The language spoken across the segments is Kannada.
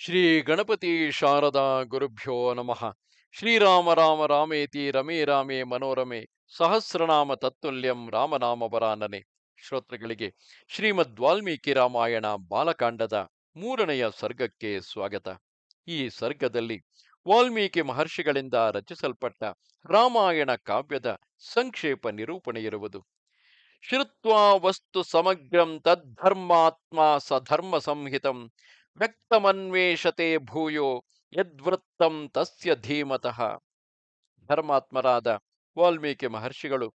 ಶ್ರೀ ಗಣಪತಿ ಶಾರದಾ ಗುರುಭ್ಯೋ ನಮಃ. ಶ್ರೀರಾಮ ರಾಮ ರಾಮೇತಿ ರಮೇ ರಾಮೇ ಮನೋರಮೆ ಸಹಸ್ರನಾಮ ತತ್ತುಲ್ಯಂ ರಾಮನಾಮ ವರಾನನೆ. ಶ್ರೋತೃಗಳಿಗೆ ಶ್ರೀಮದ್ ವಾಲ್ಮೀಕಿ ರಾಮಾಯಣ ಬಾಲಕಾಂಡದ ಮೂರನೆಯ ಸರ್ಗಕ್ಕೆ ಸ್ವಾಗತ. ಈ ಸರ್ಗದಲ್ಲಿ ವಾಲ್ಮೀಕಿ ಮಹರ್ಷಿಗಳಿಂದ ರಚಿಸಲ್ಪಟ್ಟ ರಾಮಾಯಣ ಕಾವ್ಯದ ಸಂಕ್ಷೇಪ ನಿರೂಪಣೆ ಇರುವುದು. ಶ್ರುತ್ವಾ ವಸ್ತು ಸಮಗ್ರಂ ತದ್ಧರ್ಮಾತ್ಮ ಸಧರ್ಮ ಸಂಹಿತಂ ವ್ಯಕ್ತಮನ್ವೇಷತೆ ಭೂಯೋ ಯದ್ವೃತ್ತಂ ತಸ್ಯ ಧೀಮತಃ. ಧರ್ಮಾತ್ಮರಾದ ವಾಲ್ಮೀಕಿ ಮಹರ್ಷಿಗಳು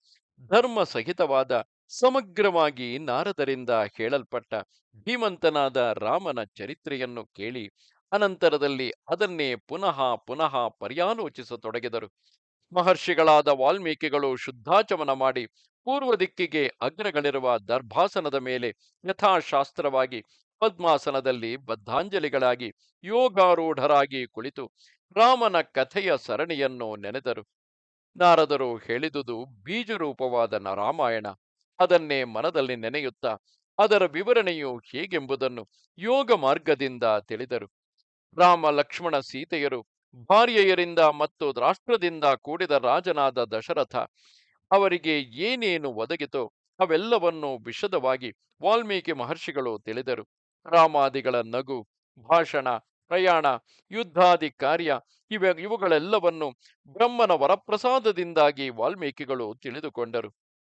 ಧರ್ಮ ಸಹಿತವಾದ ಸಮಗ್ರವಾಗಿ ನಾರದರಿಂದ ಹೇಳಲ್ಪಟ್ಟ ಧೀಮಂತನಾದ ರಾಮನ ಚರಿತ್ರೆಯನ್ನು ಕೇಳಿ ಅನಂತರದಲ್ಲಿ ಅದನ್ನೇ ಪುನಃ ಪುನಃ ಪರ್ಯಾಲೋಚಿಸತೊಡಗಿದರು. ಮಹರ್ಷಿಗಳಾದ ವಾಲ್ಮೀಕಿಗಳು ಶುದ್ಧಾಚಮನ ಮಾಡಿ ಪೂರ್ವ ದಿಕ್ಕಿಗೆ ಅಗ್ರಗಳಿರುವ ದರ್ಭಾಸನದ ಮೇಲೆ ಯಥಾಶಾಸ್ತ್ರವಾಗಿ ಪದ್ಮಾಸನದಲ್ಲಿ ಬದ್ಧಾಂಜಲಿಗಳಾಗಿ ಯೋಗಾರೂಢರಾಗಿ ಕುಳಿತು ರಾಮನ ಕಥೆಯ ಸರಣಿಯನ್ನು ನೆನೆದರು. ನಾರದರು ಹೇಳಿದುದು ಬೀಜರೂಪವಾದ ರಾಮಾಯಣ ಅದನ್ನೇ ಮನದಲ್ಲಿ ನೆನೆಯುತ್ತಾ ಅದರ ವಿವರಣೆಯು ಹೇಗೆಂಬುದನ್ನು ಯೋಗ ಮಾರ್ಗದಿಂದ ತಿಳಿದರು. ರಾಮ, ಲಕ್ಷ್ಮಣ ಸೀತೆಯರು ಭಾರ್ಯೆಯರಿಂದ ಮತ್ತು ರಾಷ್ಟ್ರದಿಂದ ಕೂಡಿದ ರಾಜನಾದ ದಶರಥ ಅವರಿಗೆ ಏನೇನು ಒದಗಿತೋ ಅವೆಲ್ಲವನ್ನೂ ವಿಶದವಾಗಿ ವಾಲ್ಮೀಕಿ ಮಹರ್ಷಿಗಳು ತಿಳಿದರು. ರಾಮಾದಿಗಳ ನಗು, ಭಾಷಣ, ಪ್ರಯಾಣ ಯುದ್ಧಾದಿ ಕಾರ್ಯ ಇವ, ಇವುಗಳೆಲ್ಲವನ್ನು ಬ್ರಹ್ಮನ ವರಪ್ರಸಾದದಿಂದಾಗಿ ವಾಲ್ಮೀಕಿಗಳು ತಿಳಿದುಕೊಂಡರು.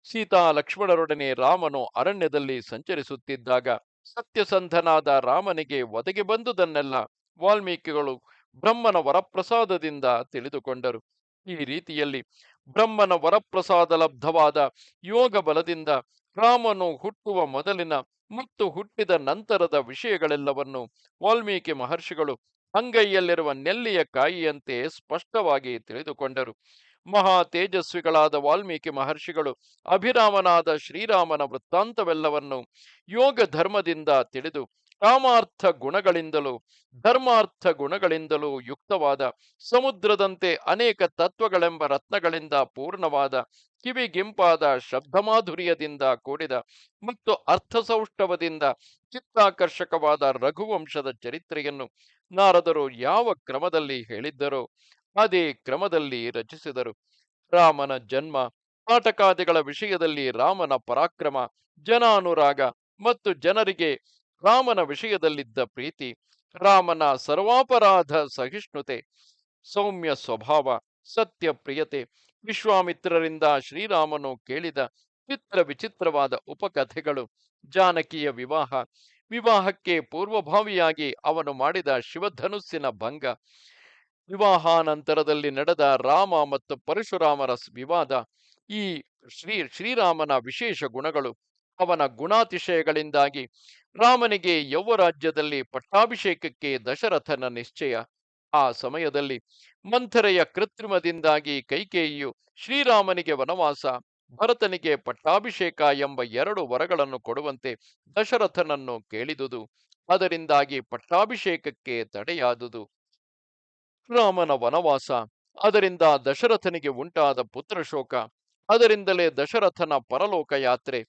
ಸೀತಾ ಲಕ್ಷ್ಮಣರೊಡನೆ ರಾಮನು ಅರಣ್ಯದಲ್ಲಿ ಸಂಚರಿಸುತ್ತಿದ್ದಾಗ ಸತ್ಯಸಂಧನಾದ ರಾಮನಿಗೆ ಒದಗಿ ಬಂದುದನ್ನೆಲ್ಲ ವಾಲ್ಮೀಕಿಗಳು ಬ್ರಹ್ಮನ ವರಪ್ರಸಾದದಿಂದ ತಿಳಿದುಕೊಂಡರು. ಈ ರೀತಿಯಲ್ಲಿ ಬ್ರಹ್ಮನ ವರಪ್ರಸಾದ ಲಬ್ಧವಾದ ಯೋಗ ಬಲದಿಂದ ರಾಮನು ಹುಟ್ಟುವ ಮೊದಲಿನ ಮತ್ತು ಹುಟ್ಟಿದ ನಂತರದ ವಿಷಯಗಳೆಲ್ಲವನ್ನು ವಾಲ್ಮೀಕಿ ಮಹರ್ಷಿಗಳು ಅಂಗೈಯಲ್ಲಿರುವ ನೆಲ್ಲಿಯ ಕಾಯಿಯಂತೆ ಸ್ಪಷ್ಟವಾಗಿ ತಿಳಿದುಕೊಂಡರು. ಮಹಾ ತೇಜಸ್ವಿಗಳಾದ ವಾಲ್ಮೀಕಿ ಮಹರ್ಷಿಗಳು ಅಭಿರಾಮನಾದ ಶ್ರೀರಾಮನ ವೃತ್ತಾಂತವೆಲ್ಲವನ್ನು ಯೋಗ ಧರ್ಮದಿಂದ ತಿಳಿದು ಕಾಮಾರ್ಥ ಗುಣಗಳಿಂದಲೂ, ಧರ್ಮಾರ್ಥ ಗುಣಗಳಿಂದಲೂ ಯುಕ್ತವಾದ, ಸಮುದ್ರದಂತೆ ಅನೇಕ ತತ್ವಗಳೆಂಬ ರತ್ನಗಳಿಂದ ಪೂರ್ಣವಾದ ಕಿವಿಗಿಂಪಾದ ಶಬ್ದಮಾಧುರ್ಯದಿಂದ ಕೂಡಿದ ಮತ್ತು ಅರ್ಥಸೌಷ್ಠವದಿಂದ ಚಿತ್ತಾಕರ್ಷಕವಾದ ರಘುವಂಶದ ಚರಿತ್ರೆಯನ್ನು ನಾರದರು ಯಾವ ಕ್ರಮದಲ್ಲಿ ಹೇಳಿದ್ದರೋ, ಅದೇ ಕ್ರಮದಲ್ಲಿ ರಚಿಸಿದರು. ರಾಮನ ಜನ್ಮ ನಾಟಕಾದಿಗಳ ವಿಷಯದಲ್ಲಿ ರಾಮನ ಪರಾಕ್ರಮ, ಜನಾನುರಾಗ ಮತ್ತು ಜನರಿಗೆ ರಾಮನ ವಿಷಯದಲ್ಲಿದ್ದ ಪ್ರೀತಿ, ರಾಮನ ಸರ್ವಾಪರಾಧ ಸಹಿಷ್ಣುತೆ, ಸೌಮ್ಯ ಸ್ವಭಾವ, ಸತ್ಯ ಪ್ರಿಯತೆ, ವಿಶ್ವಾಮಿತ್ರರಿಂದ ಶ್ರೀರಾಮನು ಕೇಳಿದ ಚಿತ್ರ ವಿಚಿತ್ರವಾದ ಉಪಕಥೆಗಳು, ಜಾನಕಿಯ ವಿವಾಹ, ವಿವಾಹಕ್ಕೆ ಪೂರ್ವಭಾವಿಯಾಗಿ ಅವನು ಮಾಡಿದ ಶಿವಧನುಸ್ಸಿನ ಭಂಗ, ವಿವಾಹಾನಂತರದಲ್ಲಿ ನಡೆದ ರಾಮ ಮತ್ತು ಪರಶುರಾಮರ ವಿವಾದ, ಈ ಶ್ರೀ ಶ್ರೀರಾಮನ ವಿಶೇಷ ಗುಣಗಳು, ಅವನ ಗುಣಾತಿಶಯಗಳಿಂದಾಗಿ ರಾಮನಿಗೆ ಯೌವರಾಜ್ಯದಲ್ಲಿ ಪಟ್ಟಾಭಿಷೇಕಕ್ಕೆ ದಶರಥನ ನಿಶ್ಚಯ? ಆ ಸಮಯದಲ್ಲಿ ಮಂಥರೆಯ ಕೃತ್ರಿಮದಿಂದಾಗಿ ಕೈಕೇಯಿಯು ಶ್ರೀರಾಮನಿಗೆ ವನವಾಸ, ಭರತನಿಗೆ ಪಟ್ಟಾಭಿಷೇಕ ಎಂಬ ಎರಡು ವರಗಳನ್ನು ಕೊಡುವಂತೆ ದಶರಥನನ್ನು ಕೇಳಿದುದು. ಅದರಿಂದಾಗಿ ಪಟ್ಟಾಭಿಷೇಕಕ್ಕೆ ತಡೆಯಾದುದು. ರಾಮನ ವನವಾಸ, ಅದರಿಂದ ದಶರಥನಿಗೆ ಉಂಟಾದ ಪುತ್ರಶೋಕ, ಅದರಿಂದಲೇ ದಶರಥನ ಪರಲೋಕ ಯಾತ್ರೆ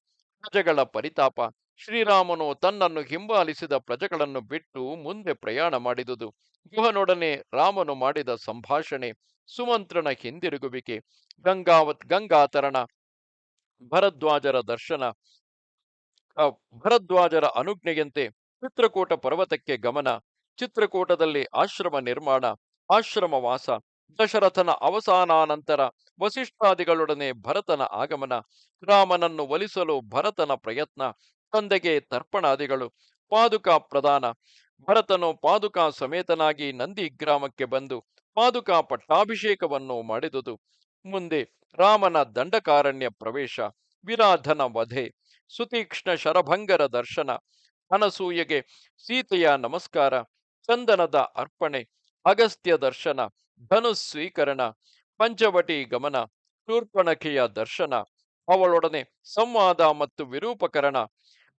ಪ್ರಜೆಗಳ ಪರಿತಾಪ. ಶ್ರೀರಾಮನು ತನ್ನನ್ನು ಹಿಂಬಾಲಿಸಿದ ಪ್ರಜೆಗಳನ್ನು ಬಿಟ್ಟು ಮುಂದೆ ಪ್ರಯಾಣ ಮಾಡಿದುದು. ಗುಹನೊಡನೆ ರಾಮನು ಮಾಡಿದ ಸಂಭಾಷಣೆ, ಸುಮಂತ್ರನ ಹಿಂದಿರುಗುವಿಕೆ, ಗಂಗಾವತ್, ಗಂಗಾತರಣ, ಭರದ್ವಾಜರ ದರ್ಶನ ಭರದ್ವಾಜರ ಅನುಜ್ಞೆಯಂತೆ ಚಿತ್ರಕೂಟ ಪರ್ವತಕ್ಕೆ ಗಮನ, ಚಿತ್ರಕೂಟದಲ್ಲಿ ಆಶ್ರಮ ನಿರ್ಮಾಣ ಆಶ್ರಮ ವಾಸ ದಶರಥನ ಅವಸಾನಾನಂತರ ವಸಿಷ್ಠಾದಿಗಳೊಡನೆ ಭರತನ ಆಗಮನ, ರಾಮನನ್ನು ಒಲಿಸಲು ಭರತನ ಪ್ರಯತ್ನ, ತಂದೆಗೆ ತರ್ಪಣಾದಿಗಳು, ಪಾದುಕಾ ಪ್ರದಾನ ಭರತನು ಪಾದುಕಾ ಸಮೇತನಾಗಿ ನಂದಿ ಗ್ರಾಮಕ್ಕೆ ಬಂದು ಪಾದುಕಾ ಪಟ್ಟಾಭಿಷೇಕವನ್ನು ಮಾಡಿದುದು. ಮುಂದೆ ರಾಮನ ದಂಡಕಾರಣ್ಯ ಪ್ರವೇಶ, ವಿರಾಧನ ವಧೆ, ಸುತೀಕ್ಷ್ಣ ಶರಭಂಗರ ದರ್ಶನ ಅನಸೂಯೆಗೆ ಸೀತೆಯ ನಮಸ್ಕಾರ, ಚಂದನದ ಅರ್ಪಣೆ, ಅಗಸ್ತ್ಯ ದರ್ಶನ ಧನುಸ್ ಸ್ವೀಕರಣ ಪಂಚವಟಿ ಗಮನ ಶೂರ್ಪಣಖಿಯ ದರ್ಶನ, ಅವಳೊಡನೆ ಸಂವಾದ ಮತ್ತು ವಿರೂಪಕರಣ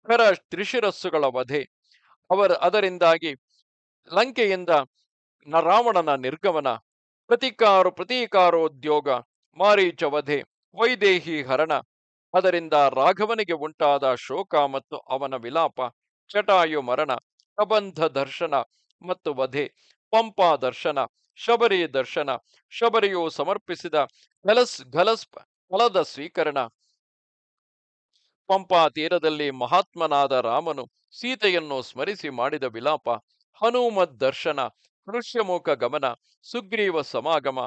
ಖರ ತ್ರಿಶಿರಸ್ಸುಗಳ ವಧೆ, ಅವರ ಅದರಿಂದಾಗಿ ಲಂಕೆಯಿಂದ ರಾವಣನ ನಿರ್ಗಮನ, ಪ್ರತಿಕಾರ ಪ್ರತೀಕಾರೋದ್ಯೋಗ, ಮಾರೀಚ ವಧೆ, ವೈದೇಹಿ ಹರಣ, ಅದರಿಂದ ರಾಘವನಿಗೆ ಉಂಟಾದ ಶೋಕ ಮತ್ತು ಅವನ ವಿಲಾಪ, ಚಟಾಯು ಮರಣ, ಕಬಂಧ ದರ್ಶನ ಮತ್ತು ವಧೆ, ಪಂಪಾ ದರ್ಶನ ಶಬರಿ ದರ್ಶನ, ಶಬರಿಯು ಸಮರ್ಪಿಸಿದ ಘಲಸ್ ಗಲಸ್ ಫಲದ ಸ್ವೀಕರಣ. ಪಂಪಾ ತೀರದಲ್ಲಿ ಮಹಾತ್ಮನಾದ ರಾಮನು ಸೀತೆಯನ್ನು ಸ್ಮರಿಸಿ ಮಾಡಿದ ವಿಲಾಪ, ಹನುಮದ್ ದರ್ಶನ ಕೃಷ್ಯಮುಖ ಗಮನ, ಸುಗ್ರೀವ ಸಮಾಗಮ.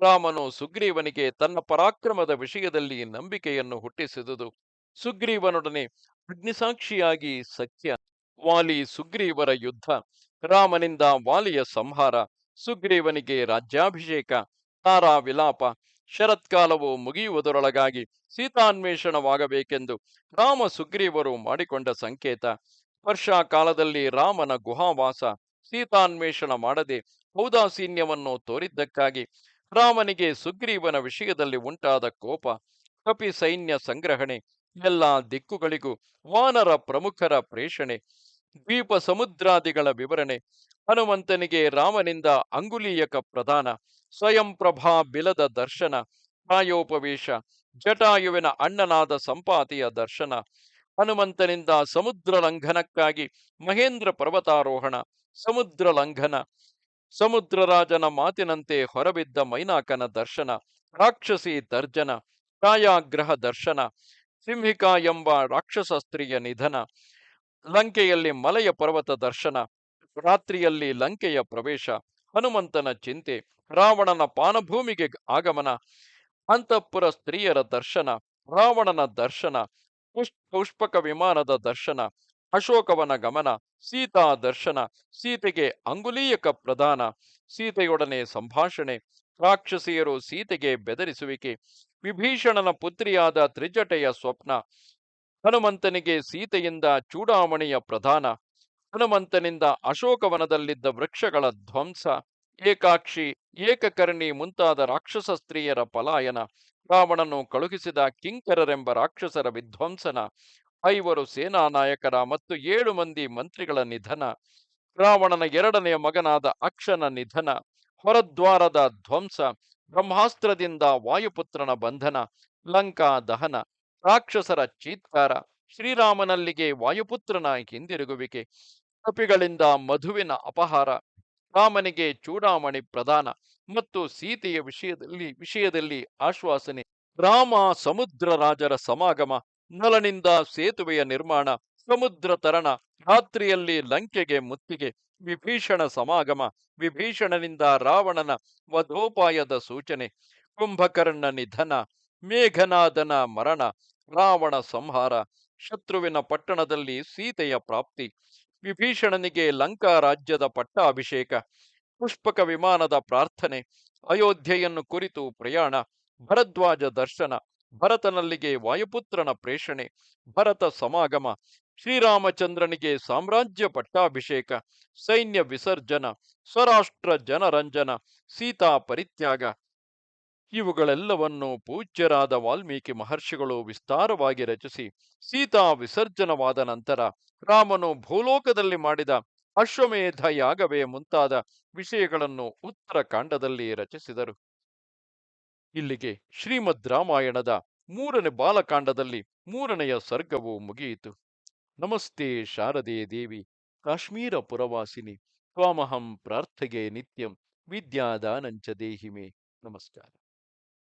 ರಾಮನು ಸುಗ್ರೀವನಿಗೆ ತನ್ನ ಪರಾಕ್ರಮದ ವಿಷಯದಲ್ಲಿ ನಂಬಿಕೆಯನ್ನು ಹುಟ್ಟಿಸಿದುದು. ಸುಗ್ರೀವನೊಡನೆ ಅಗ್ನಿಸಾಕ್ಷಿಯಾಗಿ ಸಖ್ಯ, ವಾಲಿ ಸುಗ್ರೀವರ ಯುದ್ಧ, ರಾಮನಿಂದ ವಾಲಿಯ ಸಂಹಾರ. ಸುಗ್ರೀವನಿಗೆ ರಾಜ್ಯಾಭಿಷೇಕ ತಾರಾ ವಿಲಾಪ ಶರತ್ಕಾಲವು ಮುಗಿಯುವುದರೊಳಗಾಗಿ ಸೀತಾನ್ವೇಷಣವಾಗಬೇಕೆಂದು ರಾಮ ಸುಗ್ರೀವರು ಮಾಡಿಕೊಂಡ ಸಂಕೇತ. ವರ್ಷಾಕಾಲದಲ್ಲಿ ರಾಮನ ಗುಹಾವಾಸ ಸೀತಾನ್ವೇಷಣ ಮಾಡದೆ ಔದಾಸೀನ್ಯವನ್ನು ತೋರಿದ್ದಕ್ಕಾಗಿ ರಾಮನಿಗೆ ಸುಗ್ರೀವನ ವಿಷಯದಲ್ಲಿ ಉಂಟಾದ ಕೋಪ ಕಪಿ ಸೈನ್ಯ ಸಂಗ್ರಹಣೆ, ಎಲ್ಲ ದಿಕ್ಕುಗಳಿಗೂ ವಾನರ ಪ್ರಮುಖರ ಪ್ರೇಷಣೆ ದ್ವೀಪ ಸಮುದ್ರಾದಿಗಳ ವಿವರಣೆ. ಹನುಮಂತನಿಗೆ ರಾಮನಿಂದ ಅಂಗುಲೀಯಕ ಪ್ರದಾನ ಸ್ವಯಂ ಪ್ರಭಾ ಬಿಲದ ದರ್ಶನ. ಪ್ರಾಯೋಪವೇಶ. ಜಟಾಯುವಿನ ಅಣ್ಣನಾದ ಸಂಪಾತಿಯ ದರ್ಶನ. ಹನುಮಂತನಿಂದ ಸಮುದ್ರ ಲಂಘನಕ್ಕಾಗಿ ಮಹೇಂದ್ರ ಪರ್ವತಾರೋಹಣ. ಸಮುದ್ರ ಲಂಘನ. ಸಮುದ್ರರಾಜನ ಮಾತಿನಂತೆ ಹೊರಬಿದ್ದ ಮೈನಾಕನ ದರ್ಶನ. ರಾಕ್ಷಸಿ ದರ್ಜನ. ಛಾಯಾಗ್ರಹ ದರ್ಶನ. ಸಿಂಹಿಕಾ ಎಂಬ ರಾಕ್ಷಸ ಸ್ತ್ರೀಯ ನಿಧನ. ಲಂಕೆಯಲ್ಲಿ ಮಲಯ ಪರ್ವತ ದರ್ಶನ, ರಾತ್ರಿಯಲ್ಲಿ ಲಂಕೆಯ ಪ್ರವೇಶ, ಹನುಮಂತನ ಚಿಂತೆ, ರಾವಣನ ಪಾನಭೂಮಿಗೆ ಆಗಮನ, ಅಂತಃಪುರ ಸ್ತ್ರೀಯರ ದರ್ಶನ, ರಾವಣನ ದರ್ಶನ, ಪುಷ್ ವಿಮಾನದ ದರ್ಶನ, ಅಶೋಕವನ ಗಮನ, ಸೀತಾ ದರ್ಶನ, ಸೀತೆಗೆ ಅಂಗುಲೀಯಕ ಪ್ರದಾನ, ಸೀತೆಯೊಡನೆ ಸಂಭಾಷಣೆ, ರಾಕ್ಷಸಿಯರು ಸೀತೆಗೆ ಬೆದರಿಸುವಿಕೆ, ವಿಭೀಷಣನ ಪುತ್ರಿಯಾದ ತ್ರಿಜಟೆಯ ಸ್ವಪ್ನ ಹನುಮಂತನಿಗೆ ಸೀತೆಯಿಂದ ಚೂಡಾಮಣಿಯ ಪ್ರಧಾನ, ಹನುಮಂತನಿಂದ ಅಶೋಕವನದಲ್ಲಿದ್ದ ವೃಕ್ಷಗಳ ಧ್ವಂಸ, ಏಕಾಕ್ಷಿ, ಏಕಕರ್ಣಿ ಮುಂತಾದ ರಾಕ್ಷಸ ಸ್ತ್ರೀಯರ ಪಲಾಯನ, ರಾವಣನು ಕಳುಹಿಸಿದ ಕಿಂಕರರೆಂಬ ರಾಕ್ಷಸರ ವಿಧ್ವಂಸನ, ಐವರು ಸೇನಾ ನಾಯಕರ ಮತ್ತು ಏಳು ಮಂದಿ ಮಂತ್ರಿಗಳ ನಿಧನ, ರಾವಣನ ಎರಡನೆಯ ಮಗನಾದ ಅಕ್ಷನ ನಿಧನ, ಹೊರದ್ವಾರದ ಧ್ವಂಸ, ಬ್ರಹ್ಮಾಸ್ತ್ರದಿಂದ ವಾಯುಪುತ್ರನ ಬಂಧನ, ಲಂಕಾ ದಹನ. ರಾಕ್ಷಸರ ಚೀತ್ಕಾರ, ಶ್ರೀರಾಮನಲ್ಲಿಗೆ ವಾಯುಪುತ್ರನ ಹಿಂದಿರುಗುವಿಕೆ, ಕಪಿಗಳಿಂದ ಮಧುವಿನ ಅಪಹಾರ, ರಾಮನಿಗೆ ಚೂಡಾಮಣಿ ಪ್ರದಾನ ಮತ್ತು ಸೀತೆಯ ವಿಷಯದಲ್ಲಿ ವಿಷಯದಲ್ಲಿ ಆಶ್ವಾಸನೆ, ರಾಮ ಸಮುದ್ರ ರಾಜರ ಸಮಾಗಮ ನಲನಿಂದ ಸೇತುವೆಯ ನಿರ್ಮಾಣ, ಸಮುದ್ರ ತರಣ, ರಾತ್ರಿಯಲ್ಲಿ ಲಂಕೆಗೆ ಮುತ್ತಿಗೆ, ವಿಭೀಷಣ ಸಮಾಗಮ, ವಿಭೀಷಣನಿಂದ ರಾವಣನ ವಧೋಪಾಯದ ಸೂಚನೆ, ಕುಂಭಕರ್ಣ ನಿಧನ ಮೇಘನಾದನ ಮರಣ, ರಾವಣ ಸಂಹಾರ, ಶತ್ರುವಿನ ಪಟ್ಟಣದಲ್ಲಿ ಸೀತೆಯ ಪ್ರಾಪ್ತಿ, ವಿಭೀಷಣನಿಗೆ ಲಂಕಾ ರಾಜ್ಯದ ಪಟ್ಟಾಭಿಷೇಕ, ಪುಷ್ಪಕ ವಿಮಾನದ ಪ್ರಾರ್ಥನೆ, ಅಯೋಧ್ಯೆಯನ್ನು ಕುರಿತು ಪ್ರಯಾಣ, ಭರದ್ವಾಜ ದರ್ಶನ, ಭರತನಲ್ಲಿಗೆ ವಾಯುಪುತ್ರನ ಪ್ರೇಷಣೆ, ಭರತ ಸಮಾಗಮ, ಶ್ರೀರಾಮಚಂದ್ರನಿಗೆ ಸಾಮ್ರಾಜ್ಯ ಪಟ್ಟಾಭಿಷೇಕ, ಸೈನ್ಯ ವಿಸರ್ಜನ, ಸ್ವರಾಷ್ಟ್ರ ಜನರಂಜನ, ಸೀತಾ ಪರಿತ್ಯಾಗ ಇವುಗಳೆಲ್ಲವನ್ನು ಪೂಜ್ಯರಾದ ವಾಲ್ಮೀಕಿ ಮಹರ್ಷಿಗಳು ವಿಸ್ತಾರವಾಗಿ ರಚಿಸಿ ಸೀತಾ ವಿಸರ್ಜನವಾದ ನಂತರ ರಾಮನು ಭೂಲೋಕದಲ್ಲಿ ಮಾಡಿದ ಅಶ್ವಮೇಧ ಯಾಗವೇ ಮುಂತಾದ ವಿಷಯಗಳನ್ನು ಉತ್ತರ ಕಾಂಡದಲ್ಲಿ ರಚಿಸಿದರು. ಇಲ್ಲಿಗೆ ಶ್ರೀಮದ್ ರಾಮಾಯಣದ ಮೂರನೇ ಬಾಲಕಾಂಡದಲ್ಲಿ ಮೂರನೆಯ ಸರ್ಗವು ಮುಗಿಯಿತು. ನಮಸ್ತೆ ಶಾರದೆ ದೇವಿ, ಕಾಶ್ಮೀರ ಪುರವಾಸಿನಿ, ತ್ವಾಮಹಂ ಪ್ರಾರ್ಥಗೆ ನಿತ್ಯಂ ವಿದ್ಯಾದಾನಂಚ ದೇಹಿಮೆ. ನಮಸ್ಕಾರ.